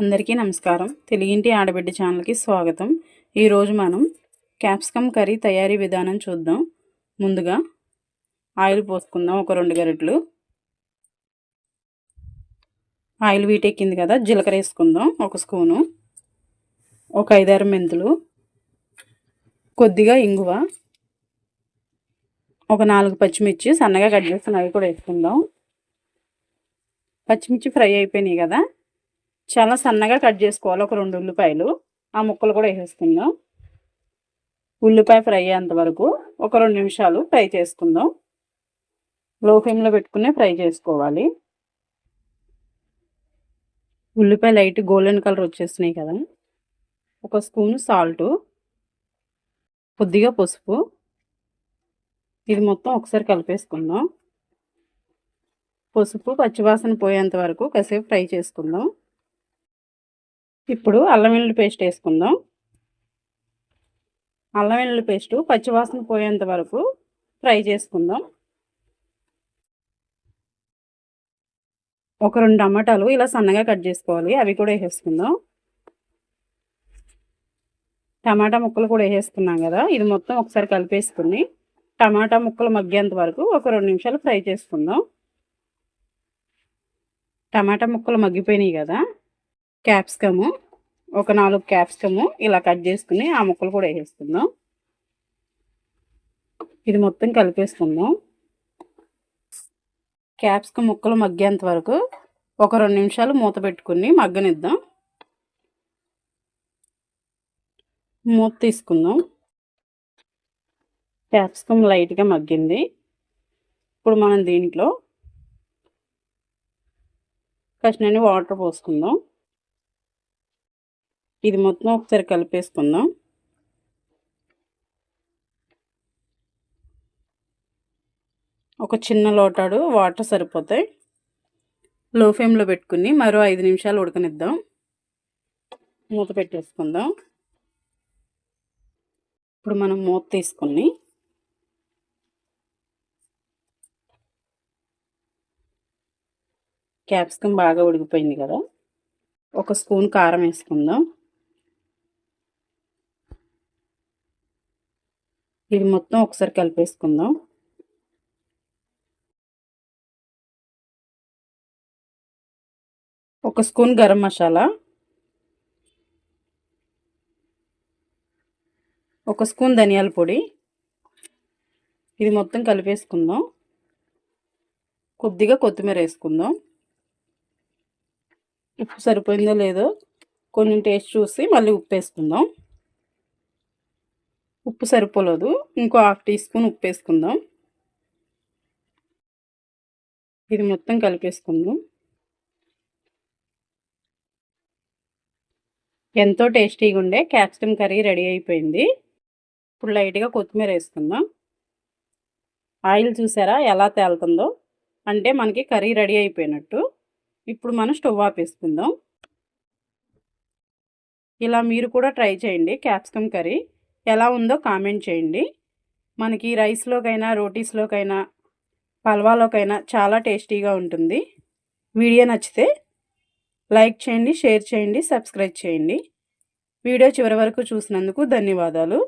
అందరికీ నమస్కారం. తెలుగింటి ఆడబిడ్డ ఛానల్కి స్వాగతం. ఈరోజు మనం క్యాప్సికమ్ కర్రీ తయారీ విధానం చూద్దాం. ముందుగా ఆయిల్ పోసుకుందాం ఒక రెండు గరిటలు. ఆయిల్ వీటెక్కింది కదా జీలకర్ర వేసుకుందాం ఒక స్పూను. ఒక ఐదారు మెంతులు. కొద్దిగా ఇంగువ. ఒక నాలుగు పచ్చిమిర్చి సన్నగా కట్ చేసిన అవి కూడా వేసుకుందాం. పచ్చిమిర్చి ఫ్రై అయిపోయినాయి కదా. చాలా సన్నగా కట్ చేసుకోవాలి ఒక రెండు ఉల్లిపాయలు. ఆ ముక్కలు కూడా వేసేసుకుందాం. ఉల్లిపాయ ఫ్రై అయ్యేంత వరకు ఒక రెండు నిమిషాలు ఫ్రై చేసుకుందాం. లో ఫ్లేమ్లో పెట్టుకునే ఫ్రై చేసుకోవాలి. ఉల్లిపాయ లైట్ గోల్డెన్ కలర్ వచ్చేసినాయి కదా. ఒక స్పూన్ సాల్టు కొద్దిగా పసుపు. ఇది మొత్తం ఒకసారి కలిపేసుకుందాం. పసుపు పచ్చివాసన పోయేంత వరకు కాసేపు ఫ్రై చేసుకుందాం. ఇప్పుడు అల్లం వెల్లుల్లి పేస్ట్ వేసుకుందాం. అల్లం వెల్లుల్లి పేస్టు పచ్చివాసన పోయేంత వరకు ఫ్రై చేసుకుందాం. ఒక రెండు టమాటాలు ఇలా సన్నగా కట్ చేసుకోవాలి. అవి కూడా వేసేసుకుందాం. టమాటా ముక్కలు కూడా వేసేసుకున్నాం కదా. ఇది మొత్తం ఒకసారి కలిపేసుకుని టమాటా ముక్కలు మగ్గేంత వరకు ఒక రెండు నిమిషాలు ఫ్రై చేసుకుందాం. టమాటా ముక్కలు మగ్గిపోయినాయి కదా. క్యాప్సికము ఒక నాలుగు క్యాప్సికము ఇలా కట్ చేసుకుని ఆ ముక్కలు కూడా వేసేసుకుందాం. ఇది మొత్తం కలిపేసుకుందాం. క్యాప్సికమ్ ముక్కలు మగ్గేంత వరకు ఒక రెండు నిమిషాలు మూత పెట్టుకుని మగ్గనిద్దాం. మూత తీసుకుందాం. క్యాప్సికమ్ లైట్గా మగ్గింది. ఇప్పుడు మనం దీంట్లో కష్ణని వాటర్ పోసుకుందాం. ఇది మొత్తం ఒకసారి కలిపేసుకుందాం. ఒక చిన్న లోటాడు వాటర్ సరిపోతాయి. లో ఫ్లేమ్లో పెట్టుకుని మరో ఐదు నిమిషాలు ఉడకనిద్దాం. మూత పెట్టేసుకుందాం. ఇప్పుడు మనం మూత తీసుకుని క్యాప్సికమ్ బాగా ఉడికిపోయింది కదా. ఒక స్పూన్ కారం వేసుకుందాం. ఇది మొత్తం ఒకసారి కలిపేసుకుందాం. ఒక స్పూన్ గరం మసాలా. ఒక స్పూన్ ధనియాల పొడి. ఇది మొత్తం కలిపేసుకుందాం. కొద్దిగా కొత్తిమీర వేసుకుందాం. ఉప్పు సరిపోయిందో లేదో కొంచెం టేస్ట్ చూసి మళ్ళీ ఉప్పు వేసుకుందాం. ఉప్పు సరిపోలేదు. ఇంకో హాఫ్ టీ స్పూన్ ఉప్పు వేసుకుందాం. ఇది మొత్తం కలిపేసుకుందాం. ఎంతో టేస్టీగా ఉండే క్యాప్సికమ్ కర్రీ రెడీ అయిపోయింది. ఇప్పుడు లైట్గా కొత్తిమీర వేసుకుందాం. ఆయిల్ చూసారా ఎలా తేలుతుందో? అంటే మనకి కర్రీ రెడీ అయిపోయినట్టు. ఇప్పుడు మనం స్టవ్ ఆపేసుకుందాం ఇలా మీరు కూడా ట్రై చేయండి క్యాప్సికమ్ కర్రీ. ఎలా ఉందో కామెంట్ చేయండి. మనకి రైస్లోకైనా రోటీస్లోకైనా పల్వాలోకైనా చాలా టేస్టీగా ఉంటుంది. వీడియో నచ్చితే లైక్ చేయండి షేర్ చేయండి సబ్స్క్రైబ్ చేయండి. వీడియో చివరి వరకు చూసినందుకు ధన్యవాదాలు.